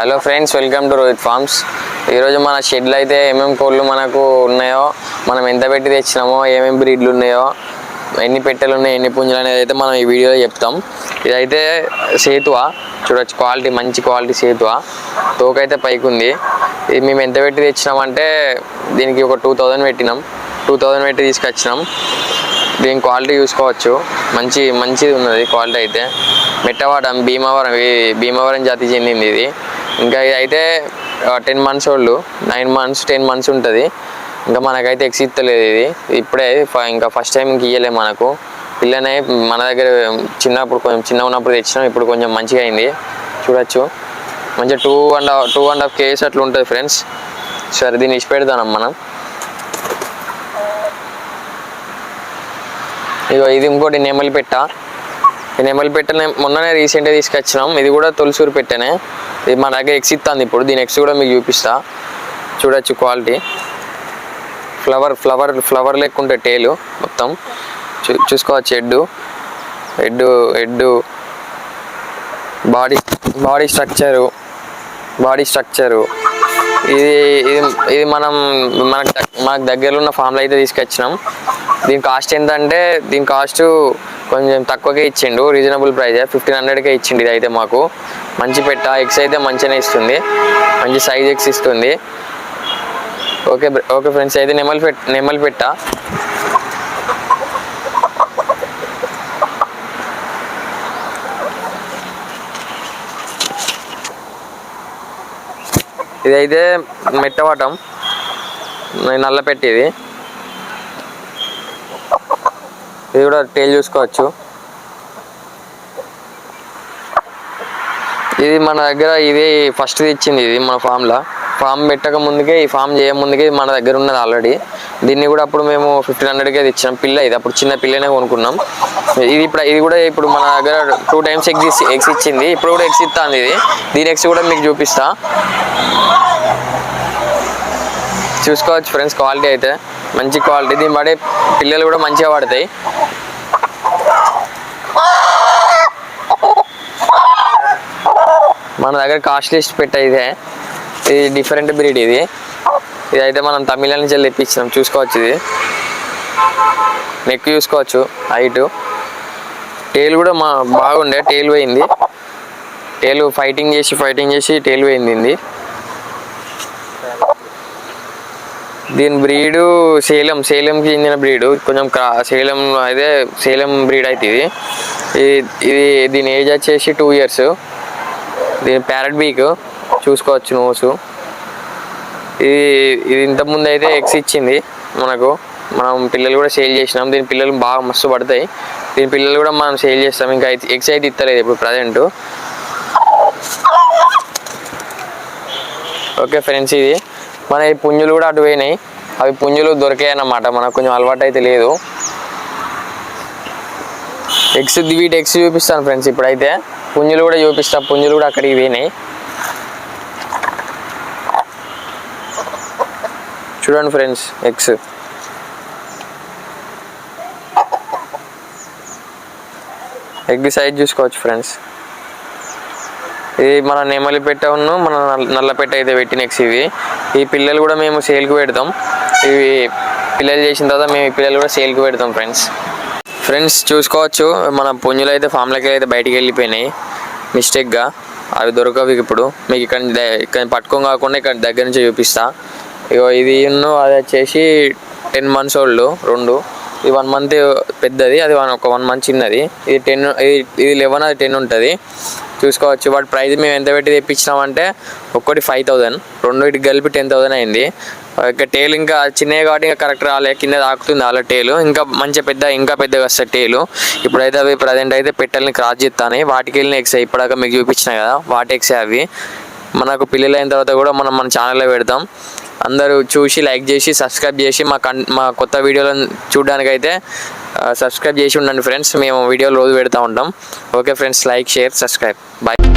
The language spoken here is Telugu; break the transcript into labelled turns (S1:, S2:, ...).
S1: Hello friends welcome to Rohit farms. ఈరోజు మన షెడ్లో అయితే ఏమేమి కోళ్ళు మనకు ఉన్నాయో మనం ఎంత పెట్టి తెచ్చినామో ఏమేమి బ్రీడ్లు ఉన్నాయో ఎన్ని పెట్టెలు ఉన్నాయి ఎన్ని పుంజులు అనేది అయితే మనం ఈ వీడియోలో చెప్తాం. ఇదైతే సేతువ. చూడొచ్చు క్వాలిటీ మంచి క్వాలిటీ సేతువ. తోకైతే పైకి ఉంది ఇది మేము ఎంత పెట్టి తెచ్చినామంటే దీనికి ఒక టూ థౌజండ్ పెట్టినాం. టూ థౌజండ్ పెట్టి తీసుకొచ్చినాం. దీని క్వాలిటీ చూసుకోవచ్చు. మంచి మంచిది ఉన్నది క్వాలిటీ అయితే. మెట్టవాడం భీమవరం ఇది భీమవరం జాతి చెందింది ఇది. ఇంకా ఇది అయితే ten months old nine months ten months ఉంటుంది. ఇంకా మనకైతే ఎక్స్ ఇస్తలేదు ఇది. ఇప్పుడే ఫ- ఇంకా ఫస్ట్ టైం ఇంక ఇయ్యలే మనకు. పిల్లనే మన దగ్గర చిన్నప్పుడు కొంచెం చిన్న ఉన్నప్పుడు తెచ్చినాం ఇప్పుడు కొంచెం మంచిగా అయింది. చూడొచ్చు. మంచిగా two and two and half kgs అట్లా ఉంటుంది ఫ్రెండ్స్ సరే దీన్ని ఇచ్చిపెడతాం మనం. ఇగో ఇది ఇంకోటి నెమలి పెట్ట. ఈ నెమలి పెట్టనే మొన్ననే రీసెంట్గా తీసుకొచ్చినాం. ఇది కూడా తొలిసూరు పెట్టనే. ఇది మన దగ్గర ఎక్స్ ఇస్తుంది ఇప్పుడు. దీని ఎక్స్ కూడా మీకు చూపిస్తా. చూడొచ్చు క్వాలిటీ ఫ్లవర్ ఫ్లవర్ ఫ్లవర్ లేకుంటే టేలు మొత్తం. చూ చూసుకోవచ్చు ఎడ్డు head head body body structure body structure ఇది ఇది ఇది మనం మనకు మనకు దగ్గరలో ఉన్న ఫామ్లో అయితే తీసుకొచ్చినాం. దీని కాస్ట్ ఎంత అంటే దీని కాస్ట్ కొంచెం తక్కువకే ఇచ్చిండు. రీజనబుల్ ప్రైస్ ఫిఫ్టీన్ హండ్రెడ్కే ఇచ్చిండు ఇది అయితే మాకు. మంచి పెట్ట ఎక్స్ అయితే మంచిగానే ఇస్తుంది. మంచి సైజ్ ఎక్స్ ఇస్తుంది. ఓకే ఓకే ఫ్రెండ్స్ అయితే నెమలి పెట్ నెమలి పెట్ట. ఇదైతే మెట్టవటం నల్ల ఇది కూడా టేల్ చూసుకోవచ్చు. ఇది మన దగ్గర ఇది ఫస్ట్ ఇచ్చింది ఇది మన ఫామ్లో ఫామ్ పెట్టక ముందుకే ఈ ఫామ్ చేయ ముందుకే ఇది మన దగ్గర ఉన్నది ఆల్రెడీ దీన్ని కూడా అప్పుడు మేము ఫిఫ్టీన్ హండ్రెడ్కే ఇచ్చాం పిల్ల ఇది. అప్పుడు చిన్న పిల్లనే కొనుక్కున్నాం. ఇది ఇప్పుడు ఇది కూడా ఇప్పుడు మన దగ్గర టూ టైమ్స్ ఎగ్స్ ఎగ్స్ ఇచ్చింది. ఇప్పుడు కూడా ఎగ్స్ ఇస్తాను ఇది. దీని ఎగ్స్ కూడా మీకు చూపిస్తా. చూసుకోవచ్చు ఫ్రెండ్స్ క్వాలిటీ అయితే. మంచి క్వాలిటీ దీన్ని పడే పిల్లలు కూడా మంచిగా పడతాయి మన దగ్గర కాస్ట్లీస్ట్ పెట్ట ఇదే. ఇది డిఫరెంట్ బ్రీడ్ ఇది. ఇది అయితే మనం తమిళ నుంచి వెళ్ళి తెప్పించినాం. చూసుకోవచ్చు ఇది. నెక్ చూసుకోవచ్చు. హైట్ టేల్ కూడా మా బాగుండే. టేల్ పోయింది. టేల్ ఫైటింగ్ చేసి ఫైటింగ్ చేసి టేల్ పోయింది ఇది. దీని బ్రీడు సేలం. సేలంకి చెందిన బ్రీడు కొంచెం సేలం అయితే సేలం బ్రీడ్ అయితే ఇది. ఇది- ఇది దీని ఏజ్ వచ్చేసి టూ ఇయర్స్ దీని ప్యారెట్ బీక్ చూసుకోవచ్చు నోసు. ఇది ఇది ఇంతకుముందు అయితే ఎక్స్ ఇచ్చింది మనకు. మనం పిల్లలు కూడా సేల్ చేసినాం. దీని పిల్లలు బాగా మస్తు పడతాయి. దీని పిల్లలు కూడా మనం సేల్ చేస్తాం. ఇంకా ఎక్స్ అయితే ఇస్తలేదు ఇప్పుడు ప్రజెంట్ ఓకే ఫ్రెండ్స్ ఇది మన ఈ పుంజులు కూడా అటు పోయినాయి. అవి పుంజులు దొరికాయి అన్నమాట మనకు కొంచెం అలవాటు అయితే లేదు. ఎగ్స్ వీటి ఎగ్స్ చూపిస్తాను ఫ్రెండ్స్ ఇప్పుడైతే. పుంజులు కూడా చూపిస్తా పుంజులు కూడా అక్కడికి పోయినాయి. చూడండి ఫ్రెండ్స్ ఎగ్స్. ఎగ్ సైజ్ చూసుకోవచ్చు ఫ్రెండ్స్. ఇది మన నెమలి పెట్ట ఉన్న మన నల్ల- నల్ల పెట్ట అయితే పెట్టిన ఎగ్స్ ఇవి. ఈ పిల్లలు కూడా మేము సేల్కి పెడతాం. ఇవి పిల్లలు చేసిన తర్వాత మేము ఈ పిల్లలు కూడా సేల్కి పెడతాం ఫ్రెండ్స్. ఫ్రెండ్స్ చూసుకోవచ్చు. మన పుంజులు అయితే ఫామ్లకి అయితే బయటికి వెళ్ళిపోయినాయి. మిస్టేక్గా. అవి దొరకవు ఇప్పుడు. మీకు ఇక్కడ ఇక్కడ పట్టుకొని కాకుండా ఇక్కడ దగ్గర నుంచి చూపిస్తా. ఇగో ఇది అది వచ్చేసి టెన్ మంత్స్ ఓల్డ్ రెండు. ఇది వన్ మంత్ పెద్దది. అది వన్ ఒక వన్ మంత్ చిన్నది. ఇది టెన్ ఇది ఇది లెవెన్ అది టెన్ ఉంటుంది. చూసుకోవచ్చు. వాటి ప్రైస్ మేము ఎంత పెట్టి తెప్పించినామంటే ఒక్కటి ఫైవ్ థౌజండ్ రెండు ఇటు కలిపి టెన్ థౌజండ్ అయింది. ఇంకా టేలు ఇంకా చిన్నవి కాబట్టి ఇంకా కరెక్ట్ రాలే. కింద తాకుతుంది అలా టేలు. ఇంకా మంచి పెద్ద ఇంకా పెద్దగా వస్తాయి టేలు. ఇప్పుడైతే అవి ప్రజెంట్ అయితే పెట్టెల్ని క్రాస్ చేస్తాను వాటికి వెళ్ళిన ఎక్సే ఇప్పటిదాకా మీకు చూపించిన కదా వాటి ఎక్సే అవి. మనకు పిల్లలు అయిన తర్వాత కూడా మనం మన ఛానల్లో పెడతాం. అందరూ చూసి లైక్ చేసి సబ్స్క్రైబ్ చేసి మా కన్ మా కొత్త వీడియోలను చూడడానికైతే సబ్స్క్రైబ్ చేసి ఉండండి ఫ్రెండ్స్ మేము వీడియో రోజు పెడతా ఉంటాం. Okay friends like share subscribe bye